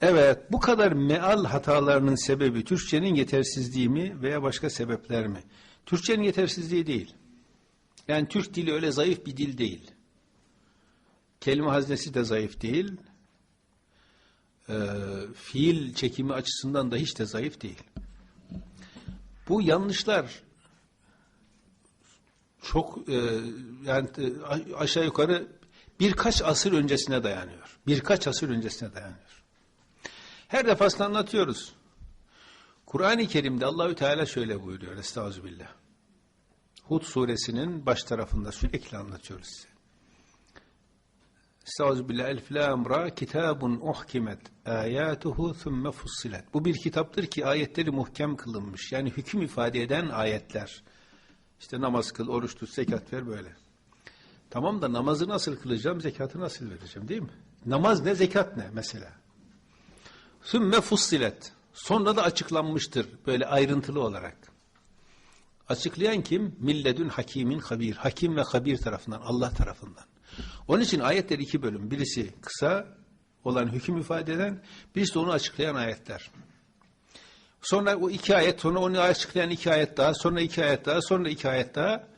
Evet, bu kadar meal hatalarının sebebi Türkçenin yetersizliği mi veya başka sebepler mi? Türkçenin yetersizliği değil. Yani Türk dili öyle zayıf bir dil değil. Kelime haznesi de zayıf değil. Ee, fiil çekimi açısından da hiç de zayıf değil. Bu yanlışlar çok e, yani e, aşağı yukarı birkaç asır öncesine dayanıyor. Birkaç asır öncesine dayanıyor. Her defasında anlatıyoruz. Kur'an-ı Kerim'de Allahü Teala şöyle buyuruyor. Estağfirullah. Hud suresinin baş tarafında sürekli anlatıyoruz size. Estağfirullah. Elf lam ra kitabun uhkimet ayatuhu thumme fussilet. Bu bir kitaptır ki ayetleri muhkem kılınmış. Yani hüküm ifade eden ayetler. İşte namaz kıl, oruç tut, zekat ver böyle. Tamam da namazı nasıl kılacağım, zekatı nasıl vereceğim değil mi? Namaz ne, zekat ne mesela? Sümme fussilet. Sonra da açıklanmıştır böyle ayrıntılı olarak. Açıklayan kim? Milledün hakimin habir. Hakim ve habir tarafından, Allah tarafından. Onun için ayetler iki bölüm. Birisi kısa olan hüküm ifade eden, birisi onu açıklayan ayetler. Sonra o iki ayet, sonra onu açıklayan iki ayet daha, sonra iki ayet daha, sonra iki ayet daha.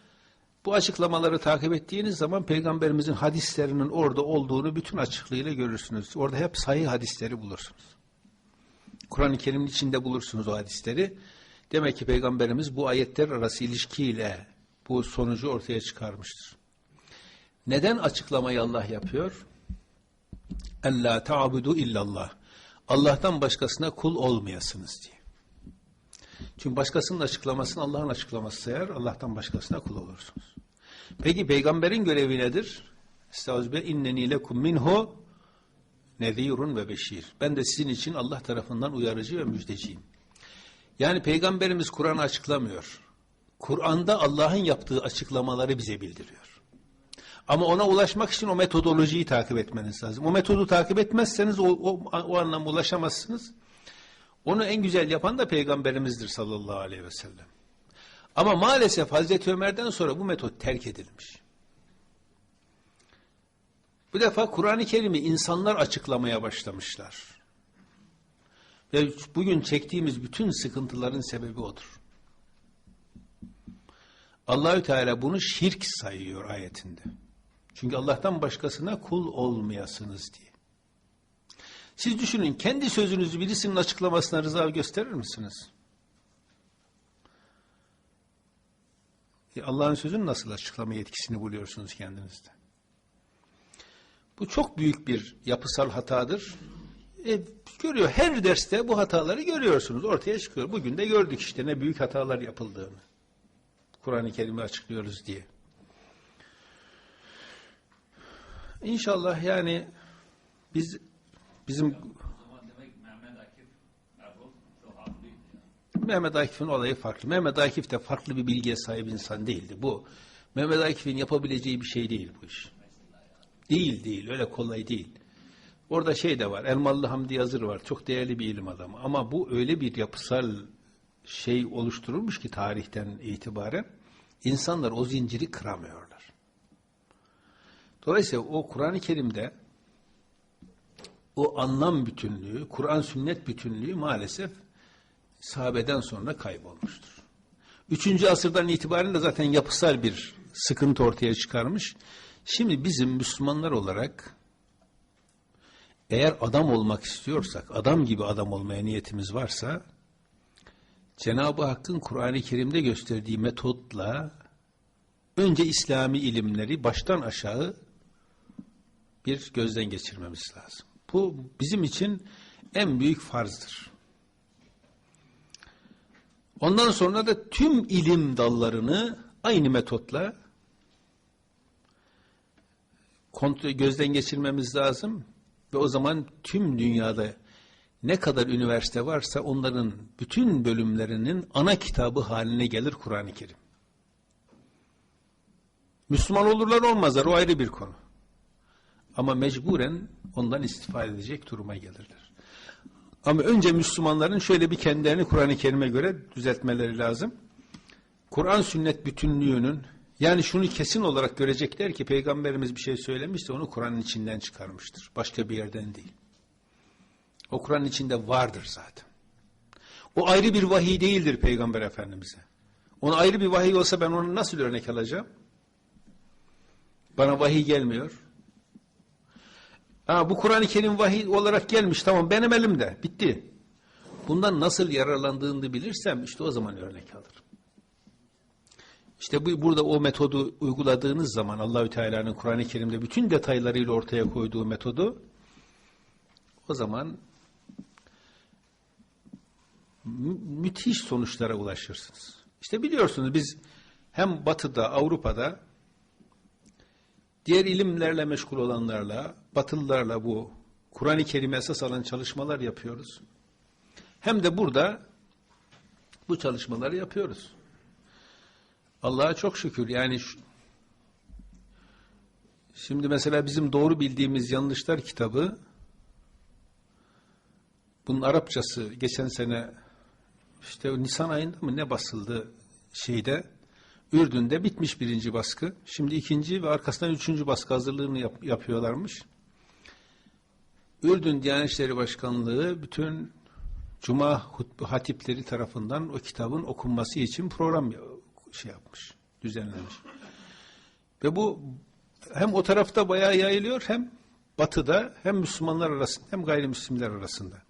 Bu açıklamaları takip ettiğiniz zaman Peygamberimizin hadislerinin orada olduğunu bütün açıklığıyla görürsünüz. Orada hep sahih hadisleri bulursunuz. Kur'an-ı Kerim'in içinde bulursunuz o hadisleri. Demek ki Peygamberimiz bu ayetler arası ilişkiyle bu sonucu ortaya çıkarmıştır. Neden açıklamayı Allah yapıyor? Ella ta'budu illallah. Allah'tan başkasına kul olmayasınız diye. Çünkü başkasının açıklamasını Allah'ın açıklaması sayar, Allah'tan başkasına kul olursunuz. Peki peygamberin görevi nedir? Estağfirullah inneni lekum minhu nezirun ve beşir. Ben de sizin için Allah tarafından uyarıcı ve müjdeciyim. Yani peygamberimiz Kur'an'ı açıklamıyor. Kur'an'da Allah'ın yaptığı açıklamaları bize bildiriyor. Ama ona ulaşmak için o metodolojiyi takip etmeniz lazım. O metodu takip etmezseniz o, o, o anlamda ulaşamazsınız. Onu en güzel yapan da peygamberimizdir sallallahu aleyhi ve sellem. Ama maalesef Hazreti Ömer'den sonra bu metot terk edilmiş. Bu defa Kur'an-ı Kerim'i insanlar açıklamaya başlamışlar. Ve bugün çektiğimiz bütün sıkıntıların sebebi odur. Allahü Teala bunu şirk sayıyor ayetinde. Çünkü Allah'tan başkasına kul olmayasınız diye. Siz düşünün kendi sözünüzü birisinin açıklamasına rıza gösterir misiniz? E Allah'ın sözünü nasıl açıklama yetkisini buluyorsunuz kendinizde? Bu çok büyük bir yapısal hatadır. E, görüyor her derste bu hataları görüyorsunuz ortaya çıkıyor. Bugün de gördük işte ne büyük hatalar yapıldığını. Kur'an-ı Kerim'i açıklıyoruz diye. İnşallah yani biz bizim Mehmet Akif'in olayı farklı. Mehmet Akif de farklı bir bilgiye sahip insan değildi. Bu Mehmet Akif'in yapabileceği bir şey değil bu iş. Değil değil öyle kolay değil. Orada şey de var Elmalı Hamdi Yazır var çok değerli bir ilim adamı ama bu öyle bir yapısal şey oluşturulmuş ki tarihten itibaren insanlar o zinciri kıramıyorlar. Dolayısıyla o Kur'an-ı Kerim'de o anlam bütünlüğü, Kur'an sünnet bütünlüğü maalesef sahabeden sonra kaybolmuştur. Üçüncü asırdan itibaren de zaten yapısal bir sıkıntı ortaya çıkarmış. Şimdi bizim Müslümanlar olarak eğer adam olmak istiyorsak, adam gibi adam olmaya niyetimiz varsa Cenab-ı Hakk'ın Kur'an-ı Kerim'de gösterdiği metotla önce İslami ilimleri baştan aşağı bir gözden geçirmemiz lazım. Bu bizim için en büyük farzdır. Ondan sonra da tüm ilim dallarını aynı metotla kontrol, gözden geçirmemiz lazım ve o zaman tüm dünyada ne kadar üniversite varsa onların bütün bölümlerinin ana kitabı haline gelir Kur'an-ı Kerim. Müslüman olurlar olmazlar o ayrı bir konu. Ama mecburen ondan istifade edecek duruma gelirler. Ama önce Müslümanların şöyle bir kendilerini Kur'an-ı Kerim'e göre düzeltmeleri lazım. Kur'an sünnet bütünlüğünün yani şunu kesin olarak görecekler ki Peygamberimiz bir şey söylemişse onu Kur'an'ın içinden çıkarmıştır. Başka bir yerden değil. O Kur'an içinde vardır zaten. O ayrı bir vahiy değildir Peygamber Efendimiz'e. Ona ayrı bir vahiy olsa ben onu nasıl örnek alacağım? Bana vahiy gelmiyor. Ha, bu Kur'an-ı Kerim vahiy olarak gelmiş tamam benim elimde bitti. Bundan nasıl yararlandığını bilirsem işte o zaman örnek alırım. İşte bu, burada o metodu uyguladığınız zaman Allahü Teala'nın Kur'an-ı Kerim'de bütün detaylarıyla ortaya koyduğu metodu o zaman mü- müthiş sonuçlara ulaşırsınız. İşte biliyorsunuz biz hem Batı'da, Avrupa'da diğer ilimlerle meşgul olanlarla, Batılılarla bu Kur'an-ı Kerim'e esas alan çalışmalar yapıyoruz. Hem de burada bu çalışmaları yapıyoruz. Allah'a çok şükür yani şu- şimdi mesela bizim doğru bildiğimiz yanlışlar kitabı bunun Arapçası geçen sene işte Nisan ayında mı ne basıldı şeyde Ürdün'de bitmiş birinci baskı. Şimdi ikinci ve arkasından üçüncü baskı hazırlığını yap- yapıyorlarmış. Ürdün Diyanet İşleri Başkanlığı bütün Cuma hatipleri tarafından o kitabın okunması için program şey yapmış, düzenlemiş. Ve bu hem o tarafta bayağı yayılıyor hem batıda hem Müslümanlar arasında hem gayrimüslimler arasında.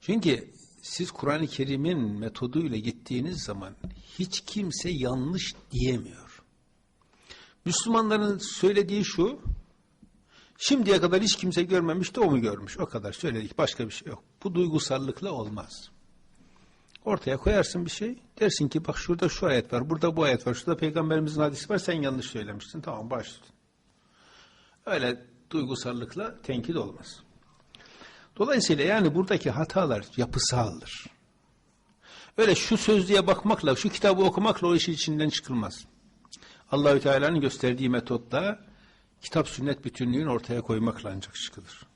Çünkü siz Kur'an-ı Kerim'in metoduyla gittiğiniz zaman hiç kimse yanlış diyemiyor. Müslümanların söylediği şu, şimdiye kadar hiç kimse görmemişti, o mu görmüş? O kadar söyledik, başka bir şey yok. Bu duygusallıkla olmaz. Ortaya koyarsın bir şey, dersin ki bak şurada şu ayet var, burada bu ayet var, şurada peygamberimizin hadisi var, sen yanlış söylemişsin, tamam başla. Öyle duygusallıkla tenkit olmaz. Dolayısıyla yani buradaki hatalar yapısaldır. Öyle şu sözlüğe bakmakla, şu kitabı okumakla o işin içinden çıkılmaz. Allahü Teala'nın gösterdiği metotla kitap sünnet bütünlüğünü ortaya koymakla ancak çıkılır.